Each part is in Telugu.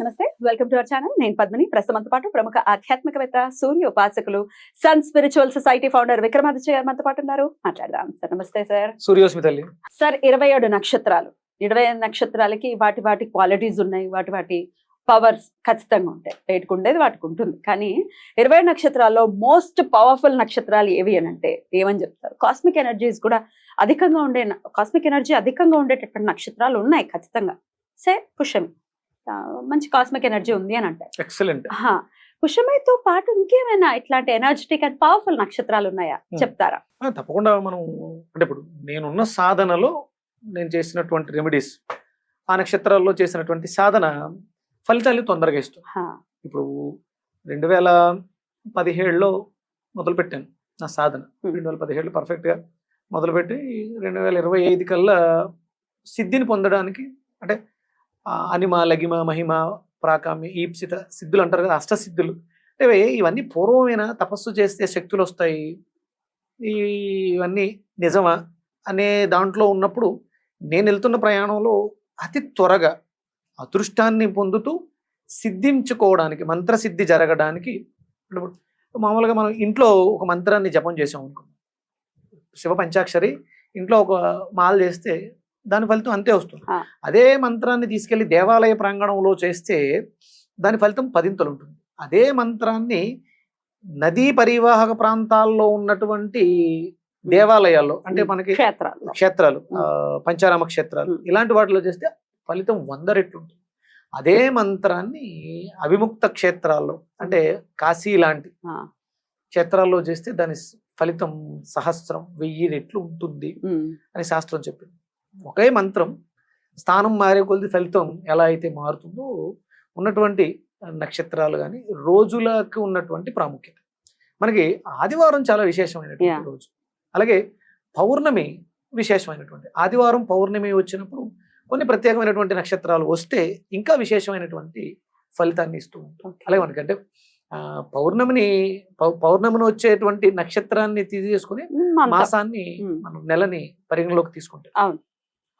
నమస్తే. వెల్కమ్ టు అవర్ ఛానల్ నేను పద్మిని. ప్రస్తుతంతో పాటు ప్రముఖ ఆధ్యాత్మికవేత్త సూర్య ఉపాసకులు sun spiritual society founder Vikramaditya గారు మనతో పాటు ఉన్నారు. మాట్లాడదాం. సార్ నమస్తే సార్ సూర్యోస్మి తల్లి. సార్ ఇరవై ఏడు నక్షత్రాలు. ఇరవై ఐదు నక్షత్రాలకి వాటి వాటి క్వాలిటీస్ ఉన్నాయి. వాటి వాటి పవర్స్ ఖచ్చితంగా ఉంటాయి. వేటికి ఉండేది వాటికి ఉంటుంది కానీ ఇరవై నక్షత్రాల్లో మోస్ట్ పవర్ఫుల్ నక్షత్రాలు ఏవి అని అంటే ఏమని చెప్తారు? కాస్మిక్ ఎనర్జీస్ కూడా అధికంగా ఉండే కాస్మిక్ ఎనర్జీ అధికంగా ఉండేటటువంటి నక్షత్రాలు ఉన్నాయి ఖచ్చితంగా. సే పుష్యమి మంచి కాస్మిక్ ఎనర్జీ ఉంది అని అంటారు ఎక్సలెంట్. పుష్యమితో పాటు ఇంకేమైనా ఇట్లాంటి ఎనర్జెటిక్ అండ్ పవర్ఫుల్ నక్షత్రాలు ఉన్నాయా Hmm. చెప్తారా తప్పకుండా మనం అంటే ఇప్పుడు నేనున్న సాధనలో నేను చేసినటువంటి రెమెడీస్ ఆ నక్షత్రాల్లో చేసినటువంటి సాధన ఫలితాలు తొందరగా ఇస్తుంది. ఇప్పుడు రెండు వేల పదిహేడులో మొదలుపెట్టాను నా సాధన Hmm. రెండు వేల పదిహేడులో పర్ఫెక్ట్గా మొదలుపెట్టి రెండు వేల ఇరవై ఐదు కల్లా సిద్ధిని పొందడానికి అంటే అనిమ లగిమ మహిమ ప్రాకామి ఈప్సిత సిద్ధులు అంటారు కదా అష్టసిద్ధులు అంటే ఇవన్నీ పూర్వమైన తపస్సు చేస్తే శక్తులు వస్తాయి. ఈ ఇవన్నీ నిజమా అనే దాంట్లో ఉన్నప్పుడు నేను వెళ్తున్న ప్రయాణంలో అతి త్వరగా అదృష్టాన్ని పొందుతూ సిద్ధించుకోవడానికి మంత్రసిద్ధి జరగడానికి మామూలుగా మనం ఇంట్లో ఒక మంత్రాన్ని జపం చేసాం అనుకో శివ పంచాక్షరి ఇంట్లో ఒక మాల చేస్తే దాని ఫలితం అంతే వస్తుంది. అదే మంత్రాన్ని తీసుకెళ్ళి దేవాలయ ప్రాంగణంలో చేస్తే దాని ఫలితం పదింతలు ఉంటుంది అదే మంత్రాన్ని నదీ పరివాహక ప్రాంతాల్లో ఉన్నటువంటి దేవాలయాల్లో అంటే మనకి క్షేత్రాలు క్షేత్రాలు పంచారామ క్షేత్రాలు. ఇలాంటి వాటిలో చేస్తే ఫలితం వంద రెట్లు ఉంటుంది అదే మంత్రాన్ని అవిముక్త క్షేత్రాల్లో అంటే కాశీ లాంటి. క్షేత్రాల్లో చేస్తే దాని ఫలితం సహస్రం వెయ్యి రెట్లు ఉంటుంది. అని శాస్త్రం చెప్పింది ఒకే మంత్రం స్థానం మారే కొద్ది ఫలితం ఎలా అయితే మారుతుందో ఉన్నటువంటి నక్షత్రాలు కానీ రోజులకు ఉన్నటువంటి ప్రాముఖ్యత మనకి ఆదివారం చాలా విశేషమైనటువంటి. రోజు అలాగే పౌర్ణమి విశేషమైనటువంటి ఆదివారం పౌర్ణమి వచ్చినప్పుడు కొన్ని ప్రత్యేకమైనటువంటి నక్షత్రాలు వస్తే ఇంకా విశేషమైనటువంటి ఫలితాన్ని ఇస్తూ Okay. అలాగే మనకంటే పౌర్ణమిని పౌ- పౌర్ణమిని వచ్చేటువంటి నక్షత్రాన్ని మంత్రం. మాసాన్ని ఉమ్. మనం నెలని పరిగణలోకి తీసుకుంటాం.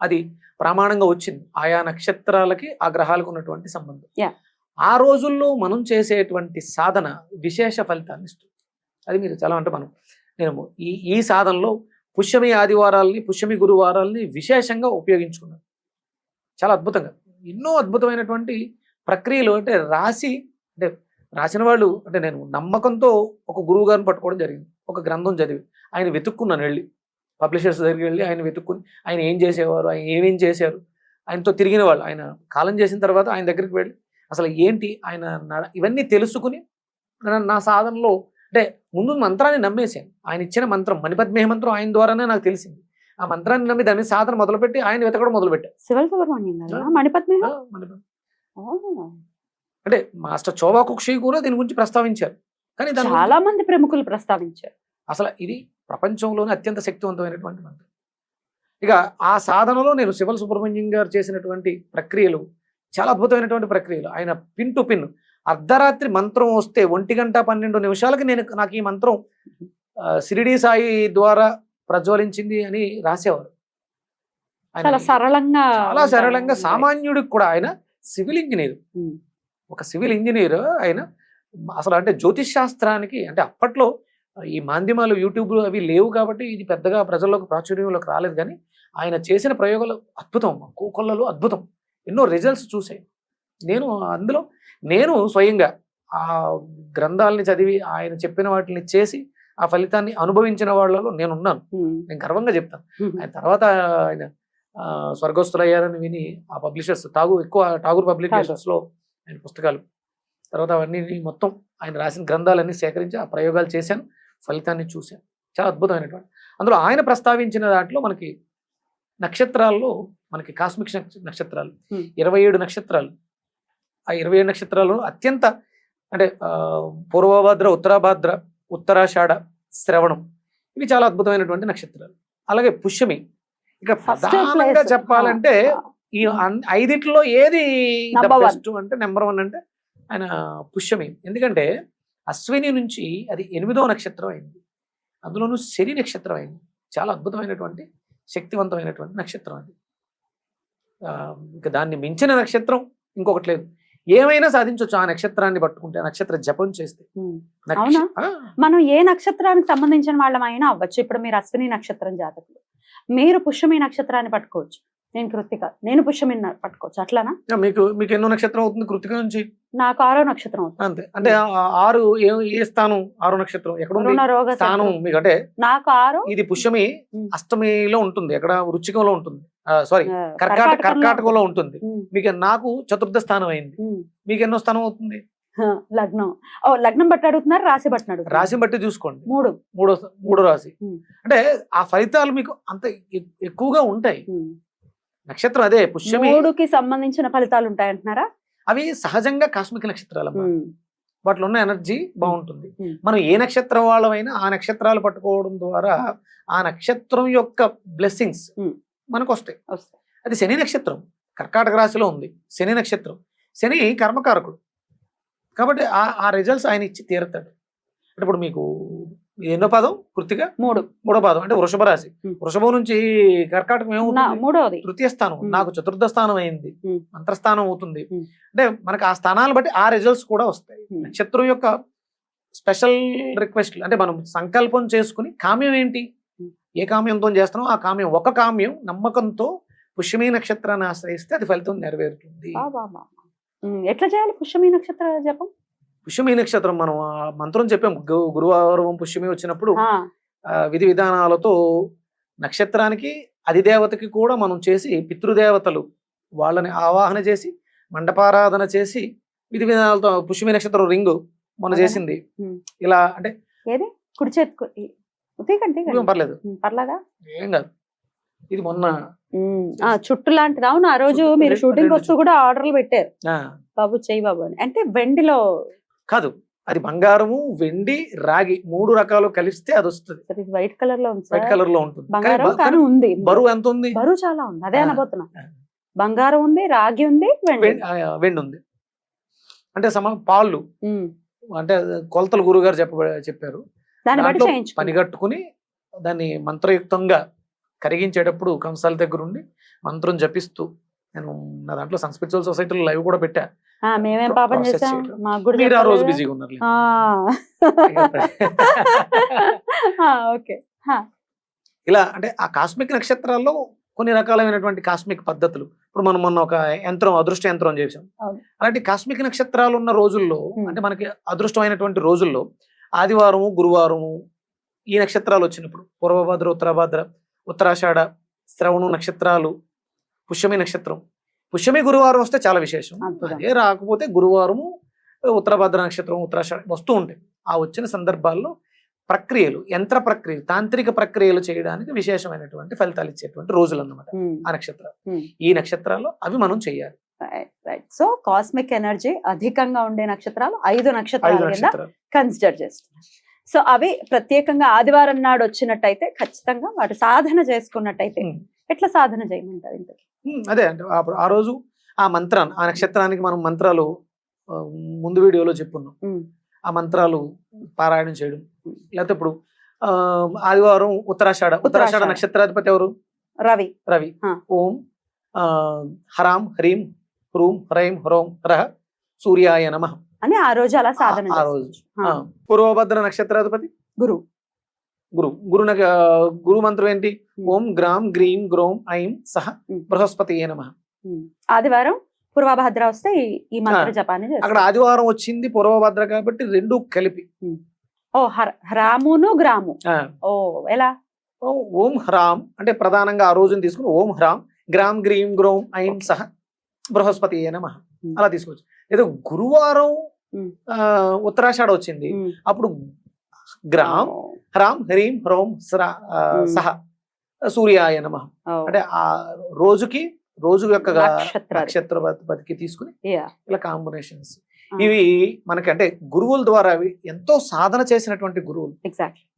అది ప్రమాణంగా వచ్చింది. ఆయా నక్షత్రాలకి ఆ గ్రహాలకు ఉన్నటువంటి సంబంధం. ఆ రోజుల్లో మనం చేసేటువంటి సాధన విశేష ఫలితాన్ని ఇస్తుంది. అది మీరు చాలా అంటే మనం నేను ఈ ఈ సాధనలో పుష్యమి ఆదివారాల్ని పుష్యమి గురువారాల్ని విశేషంగా ఉపయోగించుకున్నాను. చాలా అద్భుతంగా. ఎన్నో అద్భుతమైనటువంటి ప్రక్రియలు అంటే రాసి అంటే రాసిన వాళ్ళు అంటే నేను నమ్మకంతో ఒక గురువు గారిని పట్టుకోవడం జరిగింది. ఒక గ్రంథం చదివి ఆయన వెతుక్కున్నాను వెళ్ళి. పబ్లిషర్స్ దగ్గరికి వెళ్ళి ఆయన వెతుక్కుని ఆయన ఏం చేసేవారు ఆయన ఏమేం చేశారు ఆయనతో తిరిగిన వాళ్ళు ఆయన కాలం చేసిన తర్వాత ఆయన దగ్గరికి వెళ్ళి అసలు ఏంటి ఆయన నడ ఇవన్నీ తెలుసుకుని నా- సాధనలో అంటే ముందు మంత్రాన్ని నమ్మేశాను. ఆయన ఇచ్చిన మంత్రం మణిపద్మేహ మంత్రం ఆయన ద్వారానే నాకు తెలిసింది. ఆ మంత్రాన్ని నమ్మి దాని మీద సాధన మొదలుపెట్టి ఆయన వెతకడం మణిపద్మ- అంటే మాస్టర్ చోవా కుక్షి కూడా దీని గురించి ప్రస్తావించారు. కానీ చాలా మంది ప్రముఖులు ప్రస్తావించారు. అసలు ఇది ప్రపంచంలోనే అత్యంత శక్తివంతమైనటువంటి మంత్రం ఇక ఆ సాధనలో నేను శివల్ సుబ్రహ్మణ్యం గారు చేసినటువంటి ప్రక్రియలు చాలా అద్భుతమైనటువంటి ప్రక్రియలు ఆయన పిన్ టు పిన్ అర్ధరాత్రి మంత్రం వస్తే ఒంటి గంట పన్నెండు నిమిషాలకి నేను నాకు ఈ మంత్రం ఆ, షిరిడి సాయి ద్వారా ప్రజ్వలించింది అని రాసేవారు చాలా సరళంగా చాలా సరళంగా. సామాన్యుడికి కూడా ఆయన సివిల్ ఇంజనీర్. ఒక సివిల్ ఇంజనీర్ ఆయన అసలు అంటే జ్యోతిష్ శాస్త్రానికి అంటే అప్పట్లో ఈ మాధ్యమాలు యూట్యూబ్ అవి లేవు కాబట్టి ఇది పెద్దగా ప్రజల్లోకి ప్రాచుర్యంలోకి రాలేదు కానీ ఆయన చేసిన ప్రయోగాలు అద్భుతం. కోకొల్లలో అద్భుతం. ఎన్నో రిజల్ట్స్ చూసాయి నేను అందులో నేను స్వయంగా ఆ గ్రంథాలని చదివి ఆయన చెప్పిన వాటిని చేసి ఆ ఫలితాన్ని అనుభవించిన వాళ్ళలో నేను ఉన్నాను. నేను గర్వంగా చెప్తాను. ఆయన తర్వాత ఆయన స్వర్గస్థులయ్యారని విని ఆ పబ్లిషర్స్ ఠాగూర్ ఎక్కువ ఠాగూర్ పబ్లికేషన్స్లో ఆయన పుస్తకాలు. తర్వాత అవన్నీ మొత్తం ఆయన రాసిన గ్రంథాలన్నీ సేకరించి ఆ ప్రయోగాలు చేశాను. ఫలితాన్ని చూశాను చాలా అద్భుతమైనటువంటి. అందులో ఆయన ప్రస్తావించిన దాంట్లో మనకి నక్షత్రాల్లో మనకి కాస్మిక్ నక్షత్రాలు. ఇరవై ఏడు నక్షత్రాలు. ఆ ఇరవై ఏడు నక్షత్రాల్లో అత్యంత అంటే పూర్వభాద్ర ఉత్తరాభాద్ర ఉత్తరాషాఢ శ్రవణం ఇవి చాలా అద్భుతమైనటువంటి నక్షత్రాలు. అలాగే పుష్యమి. ఇక ప్రధానంగా. చెప్పాలంటే ఈ ఐదిట్లో ఏది. బెస్ట్ అంటే నెంబర్ వన్ అంటే ఆయన పుష్యమి. ఎందుకంటే అశ్విని నుంచి అది ఎనిమిదవ నక్షత్రం అయింది. అందులోనూ శని నక్షత్రం అయింది. చాలా అద్భుతమైనటువంటి శక్తివంతమైనటువంటి నక్షత్రం అది. ఆ, ఇంకా దాన్ని మించిన నక్షత్రం ఇంకొకటి లేదు. ఏమైనా సాధించవచ్చు ఆ నక్షత్రాన్ని పట్టుకుంటే నక్షత్ర జపం చేస్తే. మనం ఏ నక్షత్రానికి సంబంధించిన వాళ్ళమైనా అవ్వచ్చు. ఇప్పుడు మీరు అశ్విని నక్షత్రం జాతకులు. మీరు పుష్యమి నక్షత్రాన్ని పట్టుకోవచ్చు. నేను కృతిక. నేను పుష్యమి న- పట్టుకోవచ్చు. అట్లానా? మీకు మీకు ఎన్నో నక్షత్రం అవుతుంది కృతిక నుంచి? నాకు ఆరో నక్షత్రం అవుతుంది. అంతే. అంటే ఆరు ఏ స్థానం? ఆరు నక్షత్రం. ఎక్కడ స్థానం. మీకు అంటే నాకు ఆరు. ఇది పుష్యమి. అష్టమిలో ఉంటుంది. ఎక్కడ? వృచ్చికంలో ఉంటుంది. సారీ కర్కాటక కర్కాటకంలో- ఉంటుంది. మీకు నాకు చతుర్థ స్థానం అయింది. మీకు ఎన్నో స్థానం అవుతుంది? లగ్నం. ఓ లగ్నం బట్టి అడుగుతున్నారు రాశి బట్టి అడుగుతున్నారు. రాశిని బట్టి చూసుకోండి. మూడు. మూడో మూడో రాశి. అంటే ఆ ఫలితాలు మీకు అంత ఎక్కువగా ఉంటాయి. నక్షత్రం అదే పుష్యమి. మూడుకి సంబంధించిన ఫలితాలు ఉంటాయంటున్నారా? అవి సహజంగా కాస్మిక నక్షత్రాలు వాటిలో ఉన్న ఎనర్జీ బాగుంటుంది. మనం ఏ నక్షత్రం వాళ్ళమైనా ఆ నక్షత్రాలు పట్టుకోవడం ద్వారా ఆ నక్షత్రం యొక్క బ్లెస్సింగ్స్. మనకు వస్తాయి. అది శని నక్షత్రం. కర్కాటక రాశిలో ఉంది. శని నక్షత్రం. శని కర్మకారకుడు. కాబట్టి ఆ ఆ రిజల్ట్స్ ఆయన ఇచ్చి తీరుతాడు. అంటే ఇప్పుడు మీకు ఎన్నో పాదం కృతిగా మూడు. మూడో పాదం. అంటే వృషభ రాశి. వృషభం నుంచి కర్కాటకం ఏమవుతుంది? తృతీయ స్థానం. నాకు చతుర్థ స్థానం అయింది. ఉమ్. మంత్రస్థానం అవుతుంది. అంటే మనకి ఆ స్థానాలు బట్టి ఆ రిజల్ట్స్ కూడా వస్తాయి. నక్షత్రం యొక్క స్పెషల్ రిక్వెస్ట్ అంటే మనం సంకల్పం చేసుకుని కామ్యం ఏంటి. ఏ కామ్యంతో చేస్తున్నాం? ఆ కామ్యం ఒక కామ్యం నమ్మకంతో పుష్యమీ నక్షత్రాన్ని ఆశ్రయిస్తే అది ఫలితం నెరవేరుతుంది. ఎట్లా చేయాలి పుష్యమి నక్షత్ర జపం? పుష్యమీ నక్షత్రం మనం ఆ మంత్రం చెప్పాం. గురువారం పుష్యమి వచ్చినప్పుడు విధి విధానాలతో నక్షత్రానికి అధిదేవతకి కూడా మనం చేసి పితృదేవతలు వాళ్ళని ఆవాహన చేసి మండపారాధన చేసి విధి విధానాలతో పుష్యమి నక్షత్రం రింగు మొన్న? చేసింది. ఇలా అంటే కుడి పర్లేదు. పర్లేదా? ఏం కాదు. ఇది మొన్న చుట్టు లాంటిది. అవును ఆ రోజు మీరు షూటింగ్ వస్తూ కూడా ఆర్డర్లు పెట్టారు. ఆ, బాబు చెయ్యి బాబు అని. అంటే వెండిలో కాదు అది బంగారము వెండి రాగి మూడు రకాలు కలిస్తే అది వస్తుంది వైట్ కలర్లో వైట్ కలర్లో ఉంటుంది. ఉంది బరువు ఎంత ఉంది. బరువు చాలా ఉంది. అదే అనబోతున్నా. బంగారం ఉంది రాగి ఉంది వెండి ఉంది. అంటే సమ పాళ్ళు అంటే కొలతలు గురుగారు చెప్ప చెప్పారు. పనిగట్టుకుని దాన్ని మంత్రయుక్తంగా కరిగించేటప్పుడు కంసాల దగ్గర ఉండి మంత్రం జపిస్తూ నేను నా దాంట్లో సంస్పిరిచువల్ సొసైటీలో లైవ్ కూడా పెట్టా. మేమేం పాపం చేసాం. మాకు కూడా మీరు ఆ రోజు? బిజీగా ఉన్నారు ఓకే ఇలా అంటే ఆ కాస్మిక్ నక్షత్రాల్లో కొన్ని రకాలైనటువంటి కాస్మిక్ పద్ధతులు ఇప్పుడు మనం మొన్న ఒక యంత్రం అదృష్ట యంత్రం చేసాం. అలాంటి కాస్మిక్ నక్షత్రాలు ఉన్న రోజుల్లో. అంటే మనకి అదృష్టమైనటువంటి రోజుల్లో ఆదివారము గురువారము ఈ నక్షత్రాలు వచ్చినప్పుడు పూర్వభద్ర ఉత్తరభద్ర ఉత్తరాషాఢ శ్రవణు నక్షత్రాలు పుష్యమి నక్షత్రం పుష్యమి గురువారం వస్తే చాలా విశేషం. అదే రాకపోతే గురువారము ఉత్తరభద్ర నక్షత్రం ఉత్తరాషాఢ వస్తూ ఉంటాయి. ఆ వచ్చిన సందర్భాల్లో ప్రక్రియలు యంత్ర ప్రక్రియలు తాంత్రిక ప్రక్రియలు చేయడానికి విశేషమైనటువంటి ఫలితాలు ఇచ్చేటువంటి రోజులు అన్నమాట ఉమ్, ఆ నక్షత్రాలు. ఈ నక్షత్రాలు అవి మనం చేయాలి. సో కాస్మిక్ ఎనర్జీ అధికంగా ఉండే నక్షత్రాలు ఐదు నక్షత్రాల కింద కన్సిడర్ చేస్తున్నారు. సో అవి ప్రత్యేకంగా ఆదివారం నాడు వచ్చినట్టయితే ఖచ్చితంగా వాటి సాధన చేసుకున్నట్టయితే. ఎట్లా సాధన చేయమంటారు ఇంతకి? అదే అంటే అప్పుడు ఆ రోజు ఆ మంత్రాన్ని ఆ నక్షత్రానికి మనం మంత్రాలు ముందు వీడియోలో చెప్పున్నాం. ఆ మంత్రాలు పారాయణం చేయడం. లేకపోతే ఇప్పుడు ఆదివారం ఉత్తరాషాఢ ఉత్తరాషాఢ. నక్షత్రాధిపతి ఎవరు? రవి. రవి. ఓం హరాం హ్రీం హ్రూం హ్రైం హ్రోం రహ సూర్యాయ నమ. అని ఆ రోజు అలా సాధన ఆ రోజు. పూర్వభద్ర నక్షత్రాధిపతి? గురు. గురు గురు గురు మంత్రం ఏంటి. ఓం గ్రామ్ గ్రీం గ్రోం ఐం సహ. బృహస్పతి నమ. ఆదివారం పూర్వభద్ర వస్తే ఈ- మంత్ర జపాన్ని అక్కడ. ఆదివారం వచ్చింది పూర్వభద్ర కాబట్టి రెండు కలిపి. ఓ హర- రామును గ్రాము. ఓ ఎలా? ఓ- ఓం హ్రాం అంటే ప్రధానంగా ఆ రోజుని తీసుకుని ఓం హ్రాం గ్రామ్ గ్రీం గ్రోం ఐం సహ బృహస్పతి నమ. అలా తీసుకోవచ్చు. ఏదో గురువారం ఉత్తరాషాఢ వచ్చింది. అప్పుడు గ్రామ్ ఓ, హ్రాం హ్రీం స్ర. సహ సూర్యాయ నమ. అంటే ఆ రోజుకి రోజు యొక్క. నక్షత్రపతికి తీసుకుని. ఇలా కాంబినేషన్స్. ఇవి మనకి అంటే గురువుల ద్వారా అవి ఎంతో సాధన చేసినటువంటి గురువులు.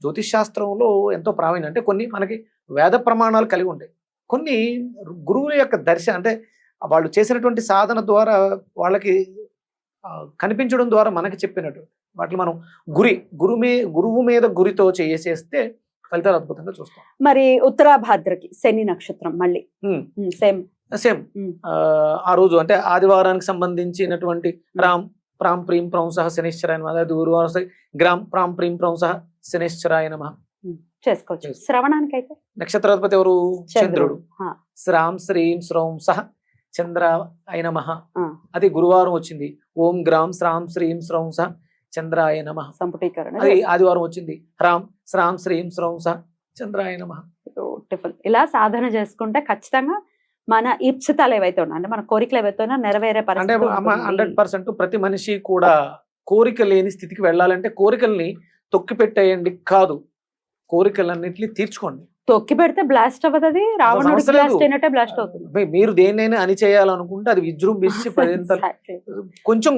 జ్యోతిష్ శాస్త్రంలో ఎంతో ప్రావీణ్యం. అంటే కొన్ని మనకి వేద ప్రమాణాలు కలిగి ఉంటాయి. కొన్ని గురువుల యొక్క దర్శ అంటే వాళ్ళు చేసినటువంటి సాధన ద్వారా వాళ్ళకి కనిపించడం ద్వారా మనకి చెప్పినట్టు. వాటిని మనం గురి గురు మీ గురువు మీద గురితో చేసేస్తే ఫలితాలు అద్భుతంగా చూస్తాం. మరి ఉత్తరాభాద్రకి శని నక్షత్రం మళ్ళీ. సేమ్. సేమ్. ఆ రోజు అంటే ఆదివారానికి సంబంధించినటువంటి రామ్ ప్రాం ప్రీం ప్రౌంస శనిశ్చరాయ నమ. అదే గురువారం గ్రామ్ ప్రాం ప్రీం ప్రౌంస శనిశ్చరాయ నమ. చేసుకోవచ్చు. చేసుకో. శ్రవణానికి అయితే నక్షత్రాధిపతి ఎవరు? చంద్రుడు. శ్రాం శ్రీం శ్రౌం సహ చంద్ర అయ నమ. ఆ. అది గురువారం వచ్చింది. ఓం గ్రామ్ శ్రాం శ్రీం శ్రౌం సహ చంద్రాయ నమ. సంపుటీకరణ అది ఆదివారం వచ్చింది. హ్రాం శ్రాం శ్రీం శ్రౌం సహ చంద్రాయ నమ. బ్యూటిఫుల్ ఇలా సాధన చేసుకుంటే ఖచ్చితంగా మన ఇప్సితాలు ఏవైతే ఉన్నాయి అంటే మన కోరికలు ఏవైతే ఉన్నా నెరవేరే అంటే. హండ్రెడ్ పర్సెంట్ ప్రతి మనిషి కూడా కోరిక లేని స్థితికి వెళ్ళాలంటే కోరికల్ని తొక్కి పెట్టేయండి కాదు. కోరికలన్నింటినీ తీర్చుకోండి. తొక్కి పెడితే బ్లాస్ట్ అవ్వదు రావణుడు. బ్లాస్ట్ అయినట్టే బ్లాస్ట్ అవుతుంది. మీరు దేన్నైనా అని చేయాలనుకుంటే అది విజృంభించి. కొంచెం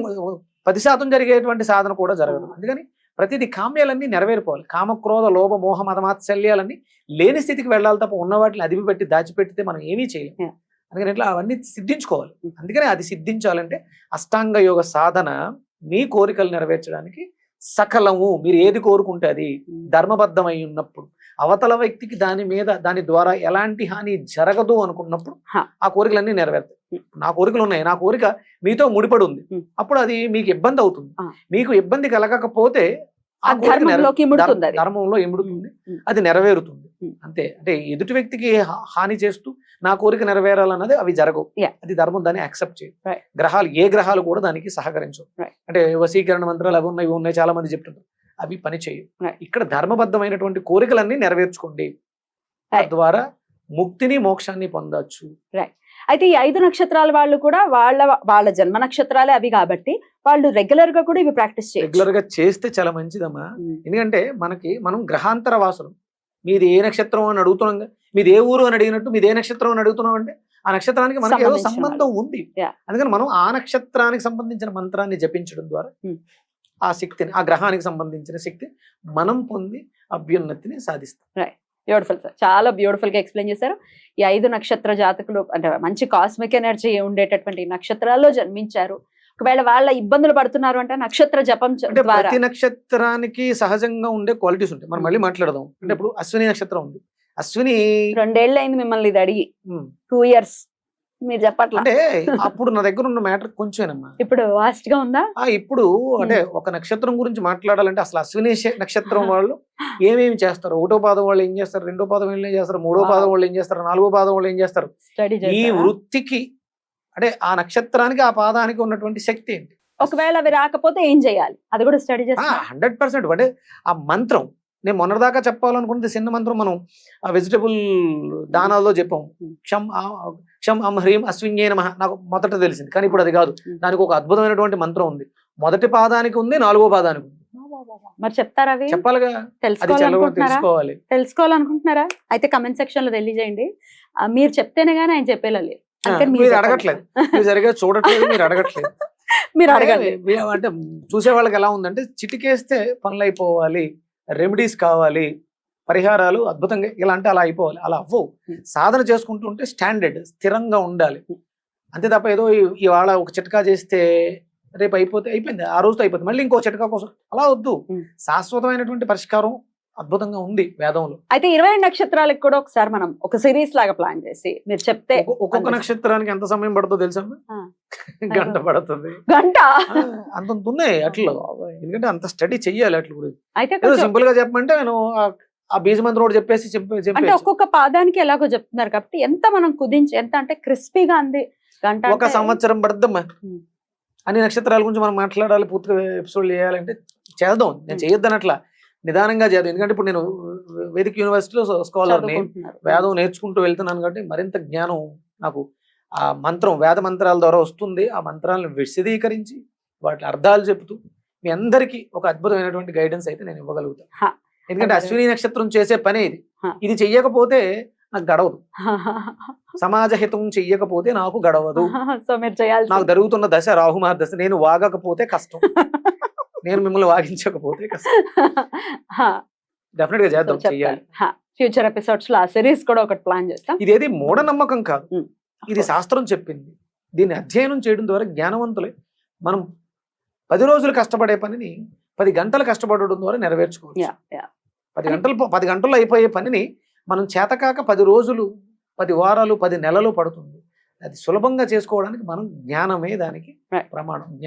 పది శాతం జరిగేటువంటి సాధన కూడా జరగదు. అందుకని ప్రతిదీ కామ్యాలన్నీ నెరవేరిపోవాలి. కామక్రోధ లోభ మోహ మతమాత్సల్యాలన్నీ లేని స్థితికి వెళ్ళాలి తప్ప ఉన్న వాటిని అదివి పెట్టి దాచిపెట్టితే మనం ఏమీ చేయలేం. Yeah. అందుకని ఇట్లా అవన్నీ సిద్ధించుకోవాలి. అందుకని అది సిద్ధించాలంటే అష్టాంగ యోగ సాధన మీ కోరికలు నెరవేర్చడానికి సకలము మీరు ఏది కోరుకుంటే అది ధర్మబద్ధమై ఉన్నప్పుడు అవతల వ్యక్తికి దాని మీద దాని ద్వారా ఎలాంటి హాని జరగదు అనుకున్నప్పుడు. ఆ కోరికలన్నీ నెరవేరుతాయి. నా కోరికలు ఉన్నాయి నా కోరిక మీతో ముడిపడి ఉంది. అప్పుడు అది మీకు ఇబ్బంది అవుతుంది. మీకు ఇబ్బంది కలగకపోతే. ధర్మంలో ఇముడుతుంది. అది నెరవేరుతుంది. అంతే అంటే ఎదుటి వ్యక్తికి హాని చేస్తూ నా కోరిక నెరవేరాలన్నది అవి జరగవు. అది ధర్మం దాన్ని యాక్సెప్ట్ చేయదు. గ్రహాలు ఏ గ్రహాలు కూడా దానికి సహకరించవు. అంటే వశీకరణ మంత్రాలు అవి ఉన్నాయి ఇవి ఉన్నాయి చాలా మంది చెప్తుంటారు అవి పని చేయవు. ఇక్కడ ధర్మబద్ధమైనటువంటి కోరికలన్నీ నెరవేర్చుకోండి. తద్వారా ముక్తిని మోక్షాన్ని పొందొచ్చు అయితే ఈ ఐదు నక్షత్రాల వాళ్ళు కూడా వాళ్ళ వాళ్ళ జన్మ నక్షత్రాలే అవి కాబట్టి వాళ్ళు రెగ్యులర్గా కూడా ఇవి ప్రాక్టీస్ చేయొచ్చు రెగ్యులర్గా చేస్తే చాలా మంచిదమ్మా ఉం. ఎందుకంటే మనకి మనం గ్రహాంతర వాసులు మీది ఏ నక్షత్రం అని అడుగుతున్నాం కదా, మీది ఏ ఊరు అని అడిగినట్టు మీది ఏ నక్షత్రం అని అడుగుతున్నాం అంటే ఆ నక్షత్రానికి మనకి ఏదో సంబంధం ఉంది. అందుకని మనం ఆ నక్షత్రానికి సంబంధించిన మంత్రాన్ని జపించడం ద్వారా Hmm. ఆ శక్తిని ఆ గ్రహానికి సంబంధించిన శక్తి మనం పొంది అభ్యున్నతిని సాధిస్తాం. బ్యూటిఫుల్ సార్ చాలా బ్యూటిఫుల్గా ఎక్స్ప్లెయిన్ చేశారు. ఈ ఐదు నక్షత్ర జాతకులు అంటే మంచి కాస్మిక్ ఎనర్జీ ఉండేటటువంటి నక్షత్రాల్లో జన్మించారు. ఒకవేళ వాళ్ళ ఇబ్బందులు పడుతున్నారు అంటే నక్షత్ర జపం అంటే ప్రతి నక్షత్రానికి సహజంగా ఉండే క్వాలిటీస్ ఉంటాయి. మనం మళ్ళీ మాట్లాడదాం. అంటే ఇప్పుడు అశ్విని నక్షత్రం ఉంది. అశ్విని రెండేళ్ళు అయింది మిమ్మల్ని ఇది అడిగి. టూ ఇయర్స్ మీరు చెప్పట్లా? అంటే అప్పుడు నా దగ్గర ఉన్న మ్యాటర్ కొంచెమేనమ్మా. ఇప్పుడు వాస్ట్గా ఉందా? ఇప్పుడు అంటే ఒక నక్షత్రం గురించి మాట్లాడాలంటే అసలు అశ్విని నక్షత్రం వాళ్ళు ఏమేమి చేస్తారు? ఒకటో పాదం వాళ్ళు ఏం చేస్తారు? రెండో పాదం వాళ్ళు ఏం చేస్తారు? మూడో. పాదం వాళ్ళు ఏం చేస్తారు? నాలుగో పాదం వాళ్ళు ఏం చేస్తారు? ఈ వృత్తికి అంటే ఆ నక్షత్రానికి ఆ పాదానికి ఉన్నటువంటి శక్తి ఏంటి? ఒకవేళ అవి రాకపోతే ఏం చేయాలి? అది కూడా స్టడీ చేస్తా హండ్రెడ్ పర్సెంట్ అంటే ఆ మంత్రం నేను మొన్నటిదాకా చెప్పాలనుకుంటే చిన్న మంత్రం మనం ఆ వెజిటబుల్ దానాల్లో చెప్పాం. Hmm. క్షం ఆ- క్షం అం హ్రీం అశ్వింగే నమ నాకు మొదట తెలిసింది. కానీ ఇప్పుడు అది కాదు. దానికి ఒక అద్భుతమైనటువంటి మంత్రం ఉంది. మొదటి పాదానికి ఉంది నాలుగో పాదానికి ఉంది. మరి చెప్తారా అవి? చెప్పాలిగా? తెలుసుకోవాలనుకుంటున్నారా? తెలుసుకోవాలి. తెలుసుకోవాలనుకుంటున్నారా? అయితే కమెంట్ సెక్షన్లో తెలియజేయండి. మీరు చెప్తేనే గానీ ఆయన చెప్పేలా అందుకని మీరు. అడగట్లేదు. సరిగా చూడట్లేదు మీరు అడగట్లేదు. మీరు వీ- అంటే చూసే వాళ్ళకి ఎలా ఉందంటే చిటికేస్తే పనులు అయిపోవాలి. రెమెడీస్ కావాలి పరిహారాలు అద్భుతంగా ఇలా అంటే అలా అయిపోవాలి. అలా అవ్వవు. సాధన చేసుకుంటుంటే స్టాండర్డ్ స్థిరంగా ఉండాలి. అంతే తప్ప ఏదో ఇవాళ ఒక చిట్కా చేస్తే రేపు అయిపోతే అయిపోయింది ఆ రోజుతో అయిపోతుంది. మళ్ళీ ఇంకో చిట్కా కోసం అలా వద్దు. శాశ్వతమైనటువంటి పరిష్కారం అద్భుతంగా ఉంది వేదంలో. అయితే ఇరవై నక్షత్రాలకు కూడా ఒకసారి మనం ఒక సిరీస్ లాగా ప్లాన్ చేసి మీరు చెప్తే ఒక్కొ- ఒక్కొక్క నక్షత్రానికి ఎంత సమయం పడుతుందో తెలుసా. గంట పడుతుంది. గంట? ఆ, అంతంత ఉన్నాయి అట్లా. ఎందుకంటే అంత స్టడీ చెయ్యాలి అట్ల గురించి అయితే సింపుల్గా చెప్పమంటే నేను ఆ- బీజ మంత్రం ఒకటి చెప్పేసి చెప్పి అంటే ఒక్కొక్క పాదానికి ఎలాగో చెప్తున్నారు కాబట్టి ఎంత మనం కుదించి ఎంత అంటే క్రిస్పీగా అంది గంట ఒక సంవత్సరం పడుద్దమ్మా. ఉమ్. అన్ని నక్షత్రాల గురించి మనం మాట్లాడాలి పూర్తిగా ఎపిసోడ్ చేయాలంటే చేద్దాం. నేను ఉమ్. చేయొద్దని అట్లా నిదానంగా చేద్దాం ఎందుకంటే ఇప్పుడు నేను వేదిక యూనివర్సిటీలో స్కాలర్ని. వేదం నేర్చుకుంటూ వెళ్తున్నాను కాబట్టి మరింత జ్ఞానం నాకు ఆ మంత్రం వేద మంత్రాల ద్వారా వస్తుంది. ఆ మంత్రాలను విశదీకరించి వాటి అర్థాలు చెప్తూ మీ అందరికీ ఒక అద్భుతమైనటువంటి గైడెన్స్ అయితే నేను ఇవ్వగలుగుతాను. ఎందుకంటే. అశ్విని నక్షత్రం చేసే పని ఇది. ఇది చెయ్యకపోతే నాకు గడవదు. సమాజ హితం చెయ్యకపోతే నాకు గడవదు. నాకు జరుగుతున్న దశ రాహుమార్ దశ నేను వాగకపోతే కష్టం. నేను మిమ్మల్ని వాగించకపోతే డెఫినెట్గా చేద్దాం చెయ్యాలి. ఫ్యూచర్ ఎపిసోడ్స్లో ఆ సిరీస్ కూడా ఒకటి ప్లాన్ చేస్తాం. ఇదేది మూఢనమ్మకం కాదు. ఇది శాస్త్రం చెప్పింది. దీన్ని అధ్యయనం చేయడం ద్వారా జ్ఞానవంతులే మనం పది రోజులు కష్టపడే పనిని పది గంటలు కష్టపడడం ద్వారా నెరవేర్చుకోవచ్చు. యా యా పది గంటలు పది గంటల్లో అయిపోయే పనిని మనం చేతకాక పది రోజులు పది వారాలు పది నెలలు పడుతుంది. అది సులభంగా చేసుకోవడానికి మనం జ్ఞానమే దానికి. ప్రమాణం.